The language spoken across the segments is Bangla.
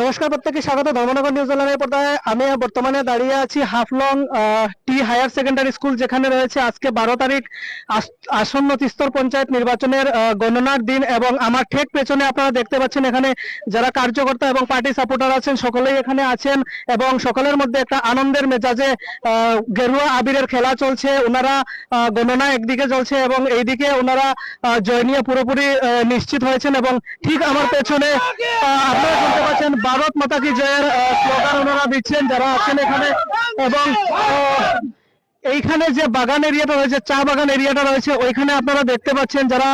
নমস্কার প্রত্যেককে, স্বাগত। ধর্মনগর নিউজ চ্যানেলের পর্দায় আমি বর্তমানে দাঁড়িয়ে আছি হাফলং টি হায়ার সেকেন্ডারি স্কুল, যেখানে রয়েছে আজকে বারো তারিখ আসন্ন তিস্তর পঞ্চায়েত নির্বাচনের গণনার দিন এবং আমার ঠিক পেছনে আপনারা দেখতে পাচ্ছেন এখানে যারা কার্যকর্তা এবং পার্টি সাপোর্টার আছেন, সকলেই এখানে আছেন এবং সকলের মধ্যে একটা আনন্দের মেজাজে গেরুয়া আবিরের খেলা চলছে। ওনারা গণনা একদিকে চলছে এবং এইদিকে ওনারা জয় নিয়ে পুরোপুরি নিশ্চিত হয়েছেন এবং ঠিক আমার পেছনে আপনারা শুনতে পাচ্ছেন ভারত মাতা কি জয়ের স্লোগান ওনারা দিচ্ছেন যারা আছেন এখানে। এবং এইখানে যে বাগান এরিয়াটা রয়েছে, চা বাগান এরিয়াটা রয়েছে, ওইখানে আপনারা দেখতে পাচ্ছেন যারা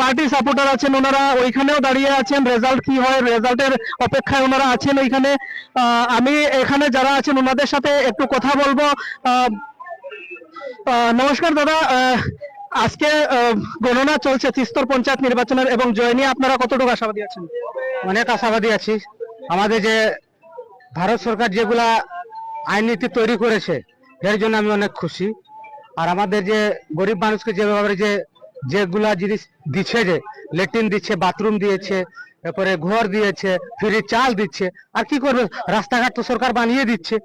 পার্টি সাপোর্টার আছেন ওনারা, ওইখানেও দাঁড়িয়ে আছেন। রেজাল্ট কি হয়, রেজাল্টের অপেক্ষায় ওনারা আছেন ওইখানে আমি এখানে যারা আছেন ওনাদের সাথে একটু কথা বলব। নমস্কার দাদা। আজকে গণনা চলছে তিস্তর পঞ্চায়েত নির্বাচনের এবং জয় নিয়ে আপনারা কতটুকু আশাবাদী আছেন? অনেক আশাবাদী আছি। আমাদের যে ভারত সরকার যেগুলা আইন নীতি তৈরি করেছে, এর জন্য আমি অনেক খুশি। আর আমাদের যে গরিব মানুষকে যেভাবে যে যেগুলা জিনিস দিচ্ছে যে, লেট্রিন দিচ্ছে, বাথরুম দিয়েছে, তারপরে ঘর দিয়েছে ফ্রি চাল দিচ্ছে, আর কি করবে? রাস্তাঘাট তো সরকার বানিয়ে দিচ্ছে।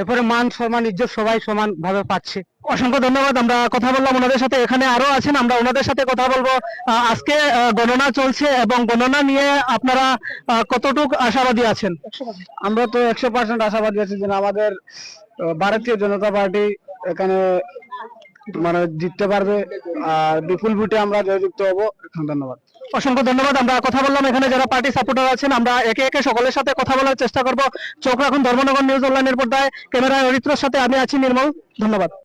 এরপরে মান, সম্মান, ইজ্জত সবাই সমান ভাবে পাচ্ছে। অসংখ্য ধন্যবাদ, আমরা কথা বললাম ওনাদের সাথে, এখানে আরও আছেন, আমরা ওনাদের সাথে কথা বলব। আজকে গণনা চলছে এবং গণনা নিয়ে আপনারা কতটুকু আশাবাদী আছেন? আমরা তো একশো পার্সেন্ট আশাবাদী আছি যে আমাদের ভারতীয় জনতা পার্টি এখানে মানে জিততে পারবে। আর বিপুল ভোটে আমরা জয়যুক্ত হব। ধন্যবাদ। অসংখ্য ধন্যবাদ। আমরা কথা বললাম এখানে যারা পার্টি সাপোর্টার আছেন, আমরা একে একে সকলের সাথে কথা বলার চেষ্টা করব। চোখ রাখুন ধর্মনগর নিউজ অনলাইনের পর্দায়। ক্যামেরায় অরিত্রর সাথে আমি আছি নির্মল। ধন্যবাদ।